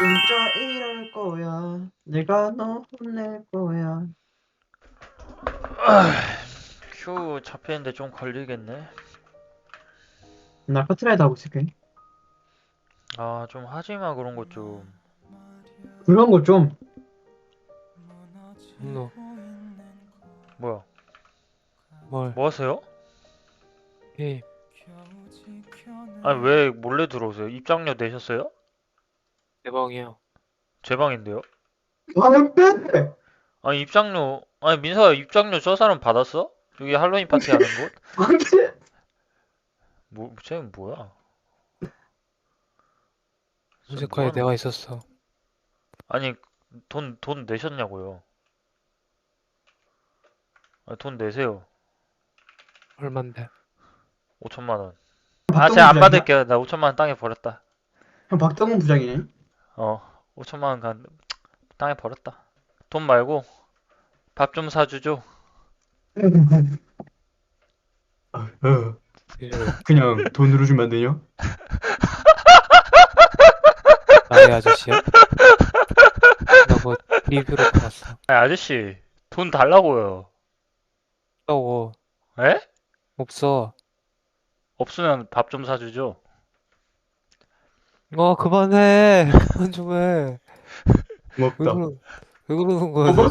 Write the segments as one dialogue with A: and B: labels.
A: 진짜 이럴 거야. 내가 너 혼낼 거야.
B: 큐 잡히는데 좀 걸리겠네.
A: 나 커트라이드 하고 있을게.
B: 아, 좀 하지마 그런 것 좀.
A: 그런 거 좀.
C: 너
B: 뭐야?
C: 뭘?
B: 뭐 하세요?
C: 게임
B: 아니 왜 몰래 들어오세요? 입장료 내셨어요? 제 방인데요.
A: 나는 빼.
B: 아니 입장료 아니 민서야 입장료 저 사람 받았어? 여기 할로윈 파티 하는 곳?
A: 안 돼.
B: 뭐 쟤는 뭐야? 쟤
C: 무색화에
B: 뭐 하는
C: 내가 있었어.
B: 아니 돈 돈 내셨냐고요? 아, 돈 내세요.
C: 얼만데?
B: 5천만 원. 아, 제가 안? 받을게요. 나 5천만 원 땅에 버렸다.
A: 형 박동훈 부장이네.
B: 어, 5천만 원 간, 땅에 버렸다. 돈 말고 밥 좀 사주죠.
A: 어. 그냥 돈으로 주면 안 되냐?
C: 나의 아저씨야? 나뭐 리뷰로 봤어.
B: 아니, 아저씨, 돈 달라고요.
C: 없다고.
B: 에?
C: 없어.
B: 없으면 밥 좀 사주죠.
C: 어 그만해. 그만 좀 해. 왜
A: 고맙다.
C: 그러 왜 그러는 거야
A: 고마워.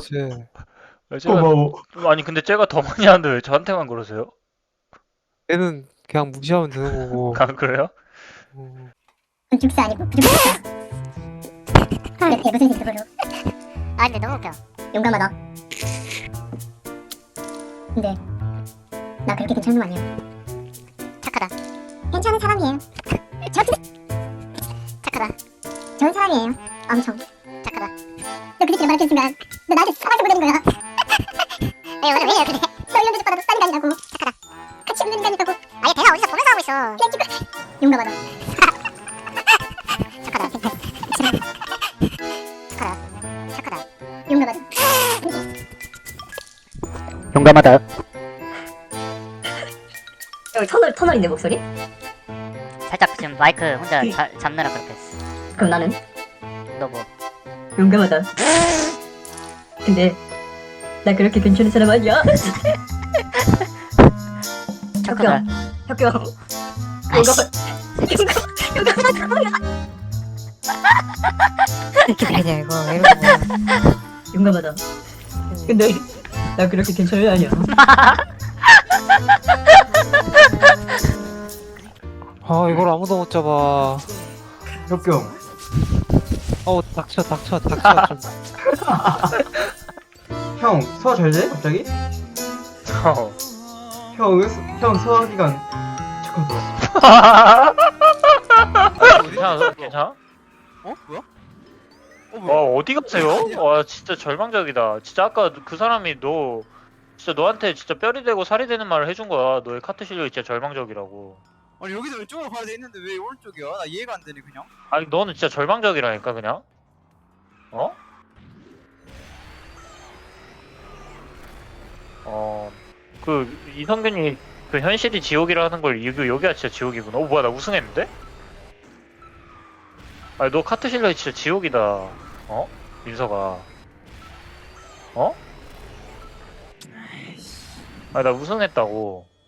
B: 제가,
A: 고마워.
B: 아니, 근데 제가 더 많이 하는데 왜 저한테만 그러세요?
C: 얘는 그냥 무시하면 되는 거고.
B: 아, 그래요?
C: 어,
D: 아니고. 내 생각으로? 아 근데 너무 웃겨. 용감하다. 근데 나 그렇게 괜찮은 거 아니야. 착하다. 괜찮은 사람이에요. 저 착하다. 좋은 사람이에요. 엄청 착하다. 너 그렇게 말해준 순간 너 나한테 사랑을 보내는 거야. 에이 오늘 왜 이래 그래? 너 이런 데서 받아도 딴 인간이라고. 착하다. 같이 없는 인간이라고. 아예 내가 어디서 보면서 하고 있어. 그냥 죽어. 용감하다. 착하다. 착하다. 착하다. 용감하다.
B: 용감하다.
E: 여기 터널 터널인데 목소리?
F: 살짝 지금 마이크 혼자 자, 잡느라 그렇게 했어.
E: 그럼 나는
F: 너 뭐?
E: 용감하다. 근데 나 그렇게 괜찮은 사람 아니야?
F: 척크다.
E: 혁경
F: 아이씨.
E: 용감 용감하다.
F: 이렇게 되냐 이거 왜 이러는 거야?
E: 용감하다. 근데 나 그렇게 괜찮은 애 아니야.
C: 아 이걸 아무도 못 잡아.
A: 혁경.
C: 어우 닥쳐 닥쳐 닥쳐 좀.
A: 형, 소화 잘 돼? 갑자기?
B: 어.
A: 형, 수- 형 소화 기간 착하더라.
B: 괜찮아? 괜찮아?
G: 어? 뭐야? 어
B: 와, 어디 가세요? 와, 진짜 절망적이다. 진짜 아까 그 사람이 너, 진짜 너한테 진짜 뼈리 되고 살이 되는 말을 해준 거야. 너의 카트 실력이 진짜 절망적이라고.
G: 아니 여기서 왼쪽으로 가야 돼 있는데 왜 오른쪽이야? 나 이해가 안 되네 그냥.
B: 아니, 너는 진짜 절망적이라니까, 그냥. 어? 어, 그, 이성균이 그 현실이 지옥이라는 걸 여기, 여기가 진짜 지옥이구나. 어, 뭐야, 나 우승했는데? 아니, 너 카트 실력이 진짜 지옥이다. 어? 민서가. 어? 아니, 나 우승했다고.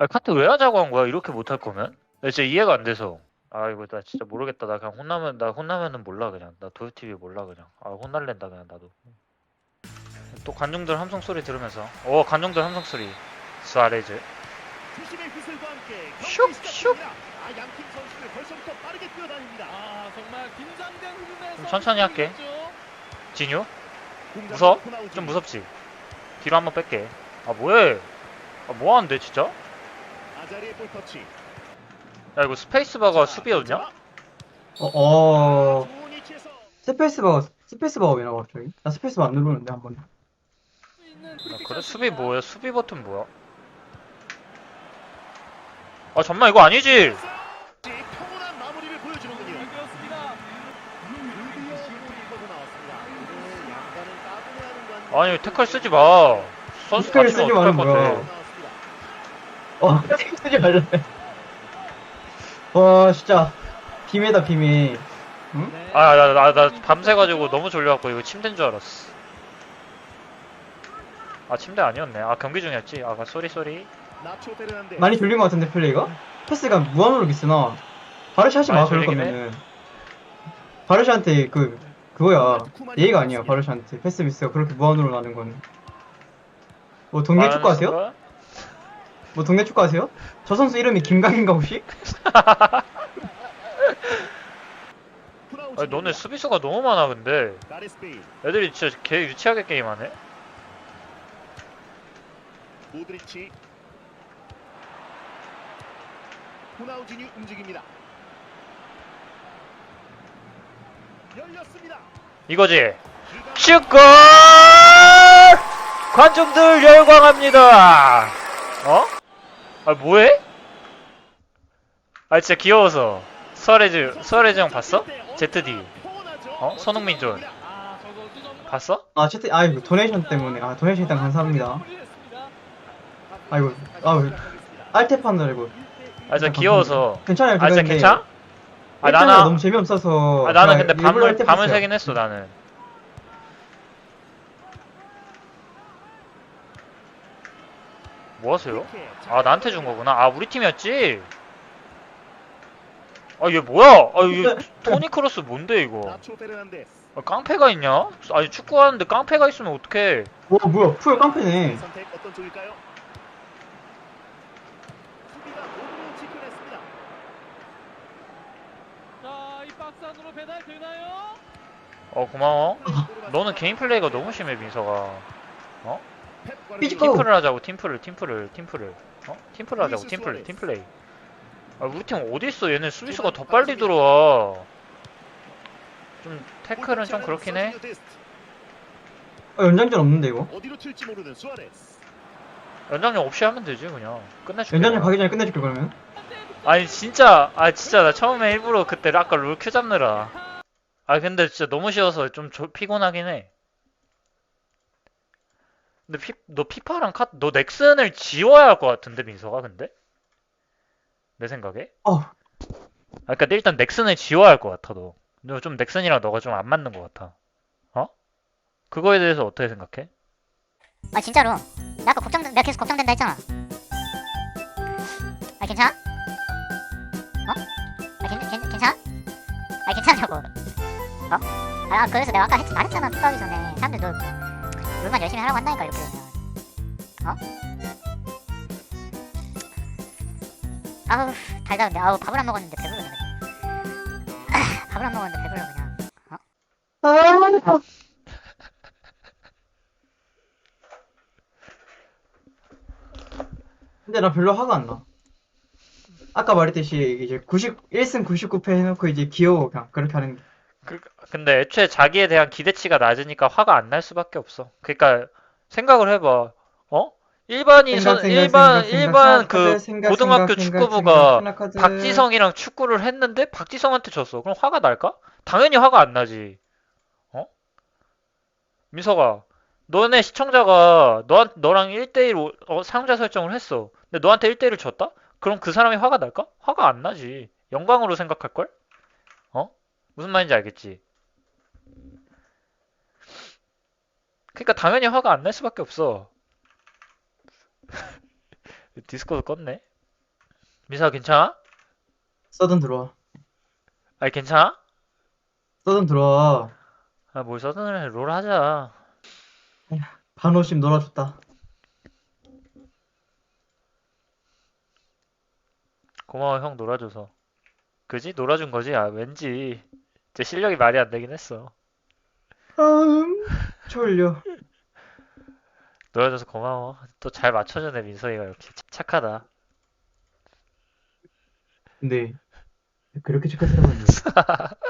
B: 아니, 카트 왜 하자고 한 거야? 이렇게 못할 거면? 나 진짜 이해가 안 돼서. 아, 이거 나 진짜 모르겠다. 나 그냥 혼나면, 나 혼나면은 몰라, 그냥. 나 도요TV 몰라, 그냥. 아, 혼날랜다, 그냥, 나도. 또 관중들 함성 소리 들으면서. 어, 관중들 함성 소리.
H: 함께
B: 슉, 슉.
H: 아, 양팀 선수들 벌써부터 빠르게 뛰어다닙니다. 아, 정말 긴장된 흐름에서
B: 좀 천천히 할게. 진유? 무서워?
H: 나오지.
B: 좀 무섭지? 뒤로 한번 뺄게. 아, 뭐해? 아, 뭐하는데, 진짜?
H: 아자리의 볼 터치.
B: 야, 이거 스페이스바가
H: 자,
B: 수비였냐?
H: 자,
A: 어, 어. 스페이스바가, 스페이스바가 왜 나와, 갑자기? 나 스페이스바 안 누르는데, 한 번.
B: 야, 그래? 수비 뭐야? 수비 버튼 뭐야? 아, 잠만, 이거 아니지? 아니, 태클 쓰지 마. 선수
A: 태클
B: 다치면
A: 쓰지
B: 어떡할
A: 마는 거야.
B: 건데.
A: 어, 쓰지 말래. 와, 진짜. 비매다, 비매.
H: 네.
B: 아나 나 나 밤새 가지고 너무 졸려갖고 이거 침대인 줄 알았어 아 침대 아니었네 아 경기 중이었지 아 쏘리 쏘리
H: 페르난데스.
A: 많이 졸린 것 같은데 플레이가? 패스가 무한으로 있으나 바르샤하지 마
B: 많이
A: 그럴
B: 졸리긴 해.
A: 거면은 바르샤한테 그 그거야 예의가 아니야 바르샤한테 패스 미스가 그렇게 무한으로 나는 건. 뭐 동네 축구 하세요? 뭐 동네 축구 하세요? 저 선수 이름이 김강인가 혹시?
B: 아니 너네 수비수가 너무 많아 근데 애들이 진짜 개 유치하게 게임하네
H: 모드리치. 호나우진이 움직입니다. 열렸습니다.
B: 이거지 축구 관중들 열광합니다 어? 아 뭐해? 아 진짜 귀여워서 수아레즈 수아레즈 형 봤어? ZD 어? 손흥민 존 봤어?
A: 아 채팅 아이고 도네이션 때문에 아 도네이션 일단 감사합니다. 아이고 아우 알테판을 이거
B: 아 진짜 귀여워서
A: 괜찮아요.
B: 아 진짜 괜찮아? 아 나는
A: 너무 재미없어서
B: 아 나는
A: 그냥
B: 근데 밤을 밤을. 새긴 했어 나는 뭐 하세요? 아 나한테 준 거구나 아 우리 팀이었지? 아 얘 뭐야? 아얘 토니 크로스 뭔데 이거. 아, 깡패가 있냐? 아니 축구하는데 깡패가 있으면 어떡해
A: 와 뭐야 푸엘 깡패네.
H: 어
B: 고마워 너는 개인 플레이가 너무 심해 민서가
H: 펩 과르디올라.
A: 삐지꺼.
B: 팀플을 하자고 팀플을 팀플을 팀플을 어? 팀플을 하자고 팀플 팀플레이 아 우리 팀 어딨어 얘네 수비수가 더 빨리 들어와 좀 태클은 좀 그렇긴 해
A: 어, 연장전 없는데 이거?
H: 어디로 튈지 모르는 수아레스.
B: 연장력 없이 하면 되지 그냥 끝내줄게
A: 연장전. 가기 전에 끝내줄게 그러면.
B: 아니 진짜 아 진짜 나 처음에 일부러 그때 아까 롤큐 잡느라 아 근데 진짜 너무 쉬워서 좀 조- 피곤하긴 해 근데 피, 너 피파랑 카, 너 넥슨을 지워야 할 것 같은데 민서가 근데 내 생각에
A: 어.
B: 아 그니까 일단 넥슨을 지워야 할 것 같아 너. 너 좀 넥슨이랑 너가 좀 안 맞는 것 같아. 어? 그거에 대해서 어떻게 생각해?
D: 아 진짜로 나 아까 걱정 내가 계속 걱정된다 했잖아 아 괜찮아? 어? 아 괜, 괜, 괜찮아? 아 괜찮냐고 어? 아 그래서 내가 아까 했, 말했잖아 투표하기 전에 사람들 너 롤만 열심히 하라고 한다니까 이렇게 되면 어? 아우 달다 근데 아우 밥을 안 먹었는데 배불러 그냥 밥을 안 먹었는데 배불러 그냥
A: 아. 근데 나 별로 화가 안 나. 아까 말했듯이 이제 90 1승 99패 해놓고 이제 귀여워 그냥 그렇게 하는 게.
B: 그, 근데 애초에 자기에 대한 기대치가 낮으니까 화가 안 날 수밖에 없어. 그러니까 생각을 해봐. 어? 일반이
A: 생각,
B: 선,
A: 생각,
B: 일반
A: 생각,
B: 일반 그 고등학교 축구부가 박지성이랑 축구를 했는데 박지성한테 졌어. 그럼 화가 날까? 당연히 화가 안 나지. 어? 민서가 너네 시청자가 너 너랑 1대1 어, 사용자 설정을 했어. 근데 너한테 1대1을 졌다? 그럼 그 사람이 화가 날까? 화가 안 나지. 영광으로 생각할 걸? 어? 무슨 말인지 알겠지? 그러니까 당연히 화가 안 날 수밖에 없어. 디스코드 껐네. 민서가 괜찮아?
A: 서든 들어와.
B: 아니 괜찮아?
A: 서든 들어와.
B: 아, 뭘 서든을 해. 롤 하자.
A: 반호심 놀아줬다.
B: 고마워, 형 놀아줘서. 그지? 놀아준 거지? 아, 왠지. 제 실력이 말이 안 되긴 했어.
A: 음, 졸려.
B: 놀아줘서 고마워. 또 잘 맞춰주네, 민서이가 이렇게. 착- 착하다.
A: 근데 그렇게 착한 사람은